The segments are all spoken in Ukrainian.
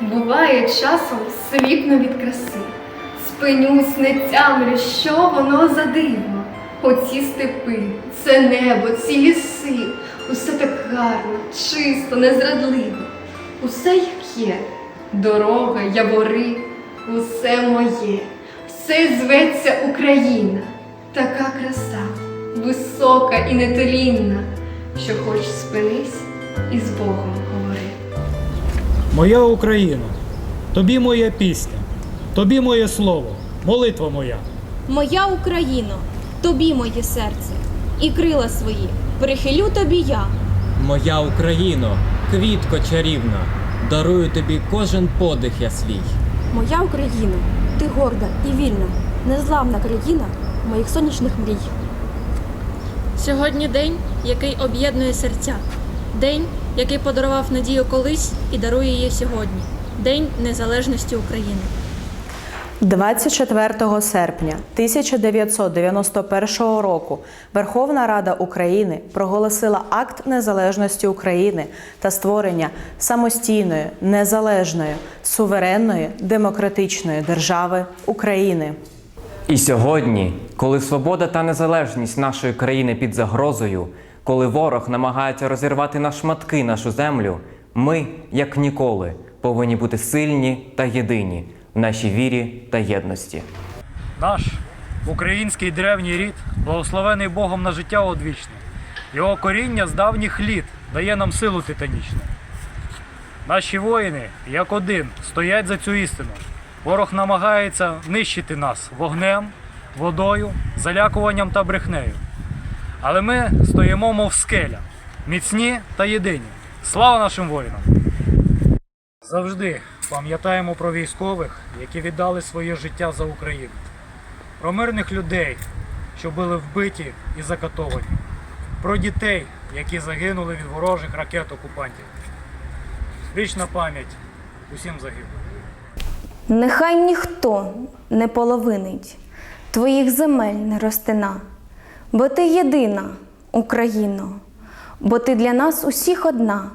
Буває часом сліпно від краси. Спинюсь, не тямлю, що воно за диво. Оці степи, це небо, ці ліси, усе так гарно, чисто, незрадливо. Усе як є, дорога, явори, усе моє, все зветься Україна, така краса, висока і нетелінна, що хоч спинись і з Богом. Моя Україна, тобі моя пісня, тобі моє слово, молитва моя. Моя Україно, тобі моє серце, і крила свої прихилю тобі я. Моя Україно, квітко чарівна, дарую тобі кожен подих я свій. Моя Україна, ти горда і вільна, незламна країна моїх сонячних мрій. Сьогодні день, який об'єднує серця, день, який подарував надію колись і дарує її сьогодні. День незалежності України. 24 серпня 1991 року Верховна Рада України проголосила акт незалежності України та створення самостійної, незалежної, суверенної, демократичної держави України. І сьогодні, коли свобода та незалежність нашої країни під загрозою, коли ворог намагається розірвати на шматки нашу землю, ми, як ніколи, повинні бути сильні та єдині в нашій вірі та єдності. Наш український древній рід, благословений Богом на життя одвічне. Його коріння з давніх літ дає нам силу титанічну. Наші воїни, як один, стоять за цю істину. Ворог намагається нищити нас вогнем, водою, залякуванням та брехнею. Але ми стоїмо, мов скеля, міцні та єдині. Слава нашим воїнам! Завжди пам'ятаємо про військових, які віддали своє життя за Україну, про мирних людей, що були вбиті і закатовані, про дітей, які загинули від ворожих ракет окупантів. Вічна пам'ять усім загиблим. Нехай ніхто не половинить твоїх земель не ростина, бо ти єдина, Україно, бо ти для нас усіх одна,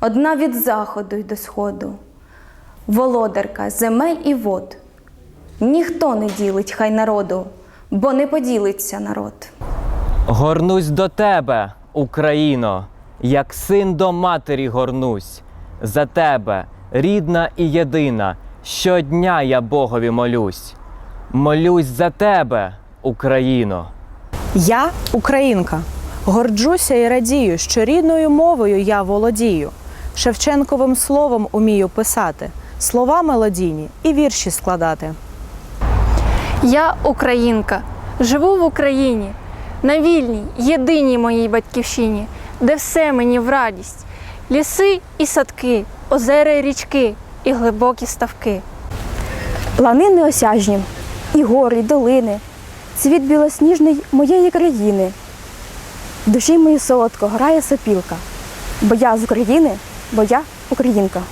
одна від заходу й до сходу, володарка земель і вод. Ніхто не ділить хай народу, бо не поділиться народ. Горнусь до тебе, Україно, як син до матері горнусь. За тебе, рідна і єдина, щодня я Богові молюсь. Молюсь за тебе, Україно. Я українка. Горджуся і радію, що рідною мовою я володію. Шевченковим словом умію писати, слова мелодійні і вірші складати. Я українка, живу в Україні, на вільній, єдиній моїй батьківщині, де все мені в радість, ліси і садки, озера і річки і глибокі ставки. Плани неосяжні, і гори, і долини, цвіт білосніжний моєї країни. Душі моїй солодко грає сопілка, бо я з України, бо я українка.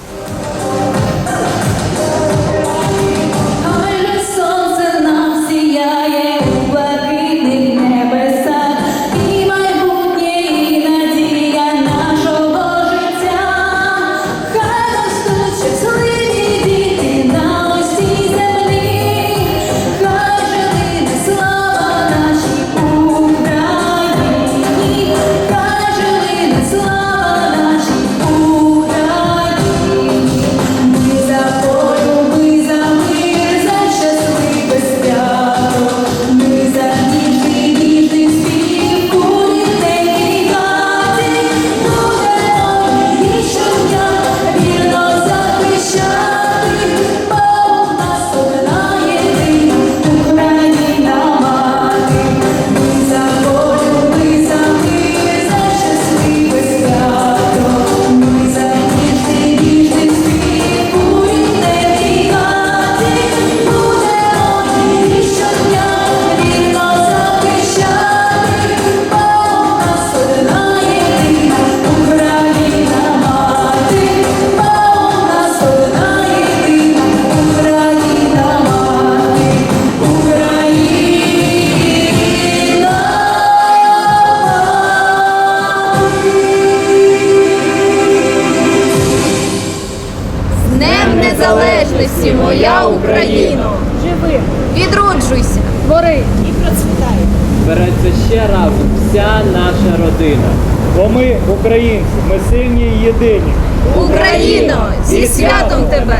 Незалежності, моя Україно! Живи, Відроджуйся! твори і процвітай. Береться ще разом вся наша родина. Бо ми, українці, ми сильні і єдині. Україно! Зі святом тебе!